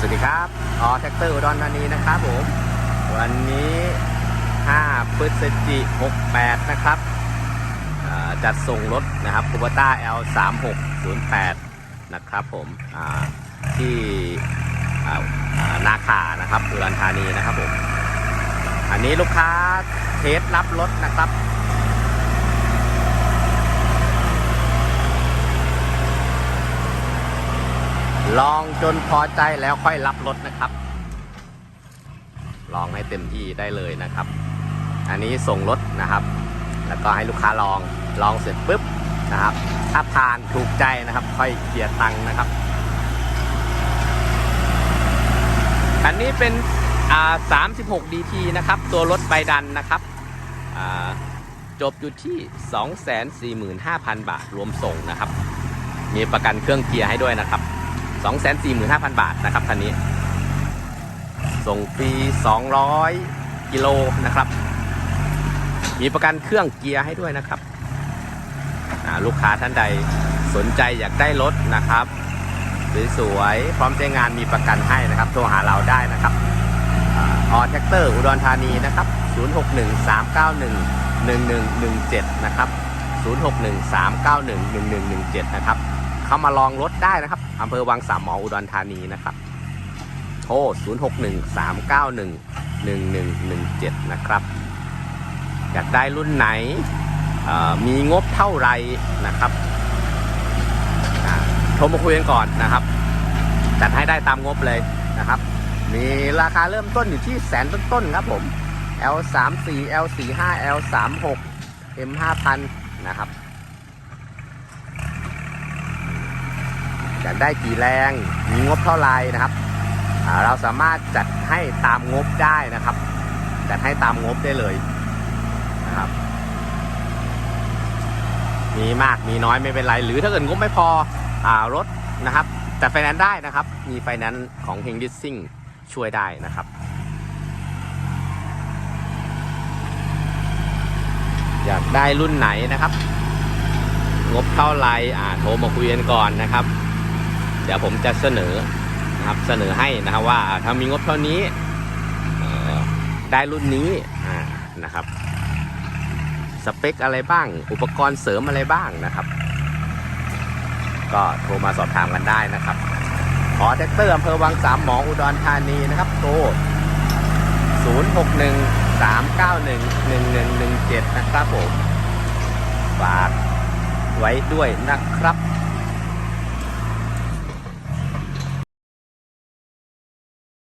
สวัสดีครับออแท็กเตอร์อุดรธานีนะครับผม วันนี้ 5 พฤศจิก68 นะครับ จัดส่งรถนะครับคูบต้า L 3 6 0 8นะครับผมที่อ่าอ่านาคานะครับอุดรธานีนะครับผม อันนี้ลูกค้าเทสรับรถนะครับ ลองจนพอใจแล้วค่อยรับรถนะครับ ลองให้เต็มที่ได้เลยนะครับ อันนี้ส่งรถนะครับ แล้วก็ให้ลูกค้าลองลองเสร็จปุ๊บนะครับ ถ้าผ่านถูกใจนะครับ ค่อยเสียร์ตังค์นะครับอันนี้เป็นอ่า36 DT นะครับ ตัวรถใบดันนะครับอ่าจบอยู่ที่ 245,000 บาทรวมส่งนะครับ มีประกันเครื่องเกียร์ให้ด้วยนะครับ 245,000 บาทนะครับคันนี้ ส่งฟรี 200 กิโลนะครับ มีประกันเครื่องเกียร์ให้ด้วยนะครับ ลูกค้าท่านใดสนใจอยากได้รถนะครับสวยๆพร้อมใช้งานมีประกันให้นะครับ โทรหาเราได้นะครับออแท็กเตอร์อุดรธานีนะครับ 0613911117 นะครับ 0613911117 นะครับ เข้ามาลองรถได้นะครับอำเภอวังสามหมออุดรธานีนะครับ โทร 0613911117 นะครับ อยากได้รุ่นไหน มีงบเท่าไรนะครับโทรมาคุยกันก่อนนะครับ จัดให้ได้ตามงบเลยนะครับ มีราคาเริ่มต้นอยู่ที่แสนต้นๆครับผม L 3 4 L 4 5 L 3 6 M5000 นะครับ อยากได้กี่แรง มีงบเท่าไหรนะครับ เราสามารถจัดให้ตามงบได้นะครับ จัดให้ตามงบได้เลยนะครับ มีมากมีน้อยไม่เป็นไร หรือถ้าเกิดงบไม่พออรถนะครับจัดไฟแนนซ์ได้นะครับ มีไฟแนนซ์ของเฮงดิสซิ่งช่วยได้นะครับอยากได้รุ่นไหนนะครับ งบเท่าไรอ่าโทรมาคุยกันก่อนนะครับ เดี๋ยวผมจะเสนอนะครับเสนอให้นะครับว่าถ้ามีงบเท่านี้ได้รุ่นนี้นะครับ สเปคอะไรบ้าง อุปกรณ์เสริมอะไรบ้างนะครับ ก็โทรมาสอบถามกันได้นะครับขอแท็กเตอร์อำเภอวังสามหมออุดรธานีนะครับโทร061 391 1117 นะครับผมฝากไว้ด้วยนะครับ